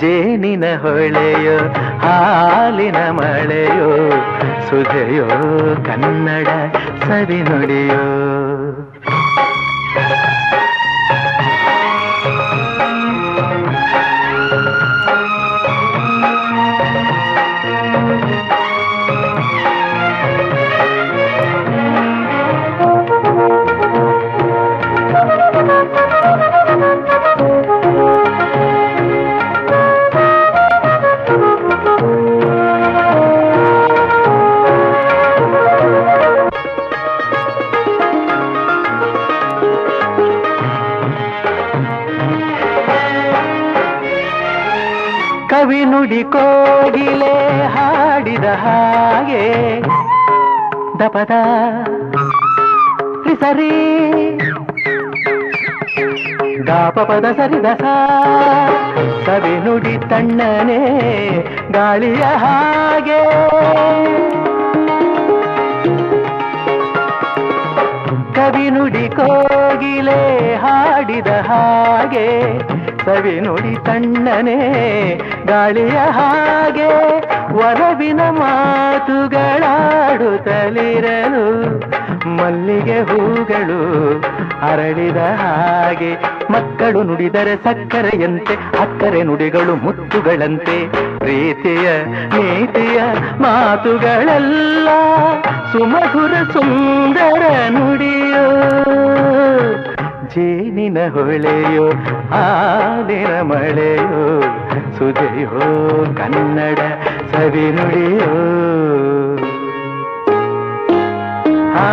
ಜೇನಿನ ಹೊಳೆಯೋ ಹಾಲಿನ ಮಳೆಯೋ ಸುಧೆಯೋ ಕನ್ನಡ ಸವಿ ನುಡಿಯೋ. ಕವಿ ನುಡಿ ಕೋಗಿಲೆ ಹಾಡಿದ ಹಾಗೆ. ದಪದ ಸರಿ ದಪಪದ ಸರಿದ ಕವಿ ನುಡಿ ತಣ್ಣನೆ ಗಾಳಿಯ ಹಾಗೆ. ಕವಿ ನುಡಿ ಕೋಗಿಲೆ ಹಾಡಿದ ಹಾಗೆ. ಸವಿ ನುಡಿ ತಣ್ಣನೆ ಗಾಳಿಯ ಹಾಗೆ ವರವಿನ ಮಾತುಗಳಾಡುತ್ತಲಿರಲು ಮಲ್ಲಿಗೆ ಹೂಗಳು ಅರಳಿದ ಹಾಗೆ ಮಕ್ಕಳು ನುಡಿದರೆ ಸಕ್ಕರೆಯಂತೆ ಅಕ್ಕರೆ ನುಡಿಗಳು ಮುತ್ತುಗಳಂತೆ ಪ್ರೀತಿಯ ನೀತಿಯ ಮಾತುಗಳೆಲ್ಲ ಸುಮಧುರ ಸುಂದರ ನುಡಿಯೋ ಜೇನಿನ ಹೊಳೆಯೋ ಆನಿನ ಮಳೆಯೋ ಸುಜೆಯೋ ಕನ್ನಡ ಸವಿ ನುಡಿಯೋ. ಆ,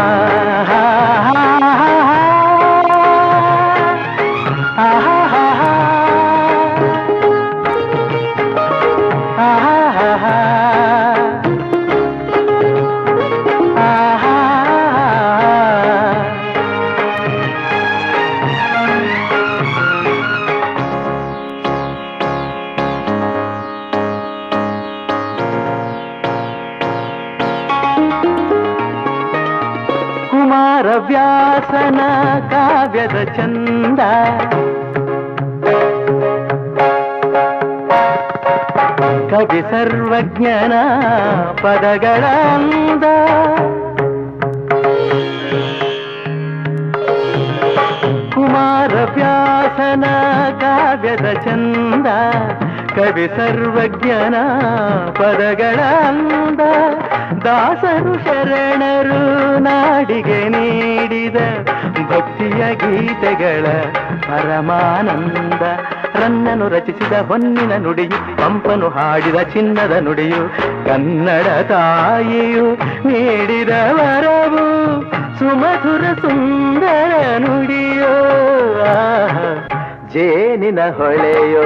ಕುಮಾರವ್ಯಾಸನ ಕಾವ್ಯದ ಚಂದ ಕವಿ ಸರ್ವಜ್ಞನ ಪದಗಳ ಅಂದ ಕುಮಾರವ್ಯಾಸನ ಕಾವ್ಯದ ಚಂದ ಕವಿ ಸರ್ವಜ್ಞನ ಪದಗಳಂದ ದಾಸರು ಶರಣರು ನಾಡಿಗೆ ನೀಡಿದ ಭಕ್ತಿಯ ಗೀತೆಗಳ ಪರಮಾನಂದ. ರನ್ನನು ರಚಿಸಿದ ಹೊನ್ನಿನ ನುಡಿಯು, ಪಂಪನು ಹಾಡಿದ ಚಿನ್ನದ ನುಡಿಯು, ಕನ್ನಡ ತಾಯಿಯು ನೀಡಿದ ವರವು ಸುಮಧುರ ಸುಂದರ ನುಡಿಯೋ. ಜೇನಿನ ಹೊಳೆಯೋ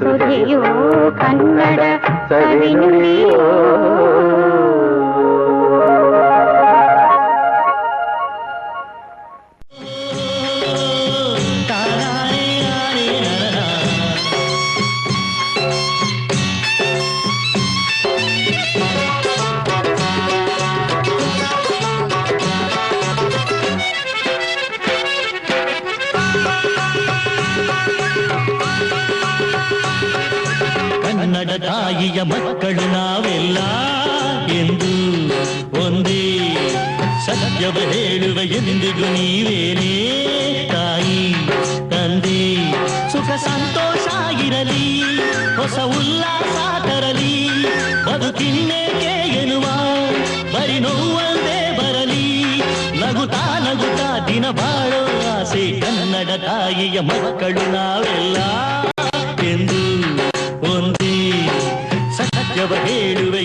ಸುಧಿಯೋ ಕನ್ನಡ ಕವಿ ಕನ್ನಡ ತಾಯಿಯ ಮಕ್ಕಳು ನಾವೆಲ್ಲ ಎಂದು ಒಂದೇ ಸತ್ಯವ ಹೇಳುವ ಎಂದಿಗೂ ನೀವೇನೇ ತಾಯಿ ತಂದೆ ಸುಖ ಸಂತೋಷ ಇರಲಿ ಹೊಸ ಉಲ್ಲಾಸ ತರಲಿ ಬದುಕಿನ್ನೇಕೆ ಎನ್ನುವ ಬರಿ ನೋವಂದೇ ಬರಲಿ ಬಾಳೋ ಆಸೆ ಕನ್ನಡ ತಾಯಿಯ ಮಕ್ಕಳು ನಾವೆಲ್ಲ ಎಂದು ಒಂದೇ ಸತ್ಯವ ಹೇಳುವೆ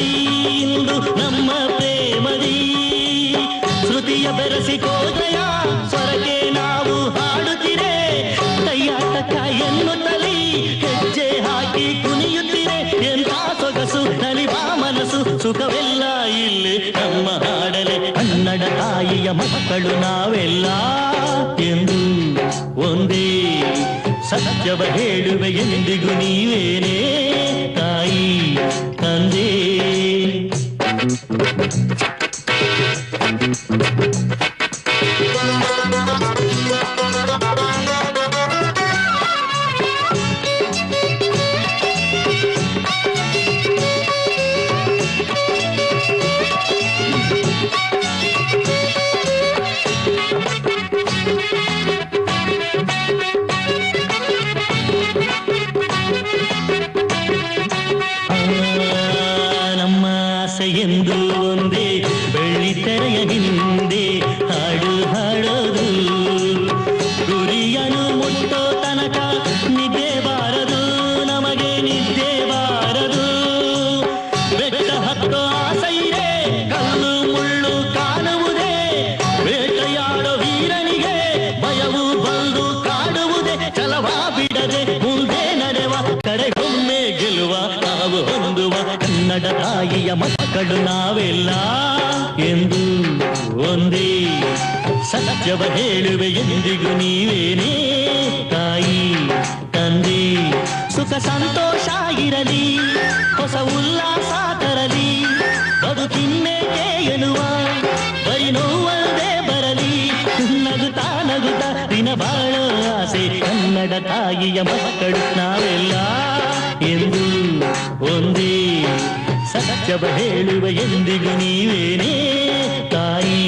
ಇಂದು ನಮ್ಮ ಪ್ರೇಮದಿ. ಶ್ರುತಿಯ ಬೆರಸಿ ಕೋದಯ ಸ್ವರಕ್ಕೆ ನಾವು ಹಾಡುತ್ತಿರೆ ಕೈಯಾಟಕ ಎನ್ನುತ್ತಲಿ ಹೆಜ್ಜೆ ಹಾಕಿ ಕುಣಿಯುತ್ತಿರೆ ಎಂತ ಸೊಗಸು ನಲಿವಾ ಮನಸ್ಸು, ಸುಖವೆಲ್ಲ ಇಲ್ಲಿ ನಮ್ಮ ಹಾಡಲೆ. ಕನ್ನಡ ತಾಯಿಯ ಮಕ್ಕಳು ನಾವೆಲ್ಲ ಎಂದು ಒಂದೇ ಸತ್ಯವ ಹೇಳುವೆ ಎಂದಿಗೂ ನೀವೇನೇ ಆಸೆ ಎಂದು ಒಂದೇ ಬೆಳ್ಳಿ ತೆರೆಯ ಹಿಂದೆ ನಾವೆಲ್ಲ ಎಂದು ಒಂದೇ ಸತ್ಯವ ಹೇಳುವೆ ಎಂದಿಗೂ ನೀವೇನೇ? ತಾಯಿ, ತಂದೆ, ಸುಖ ಸಂತೋಷ ಇರಲಿ, ಹೊಸ ಉಲ್ಲಾಸ ತರಲಿ ಬದುಕಿನ್ನೇಕೆ ಎನ್ನುವ ಬರಿ ನೋವಲ್ಲದೆ ಬರಲಿ. ನಗುತ್ತಾ ನಗುತ್ತಾ ದಿನ ಬಾಳೋ ಆಸೆ, ಕನ್ನಡ ತಾಯಿಯ ಮಕ್ಕಳು ನಾವೆಲ್ಲ ಎಂದು ಒಂದೇ ಸತ್ಯವ ಹೇಳುವ ಎಂದಿಗೂ ನೀವೇನೇ ತಾಯಿ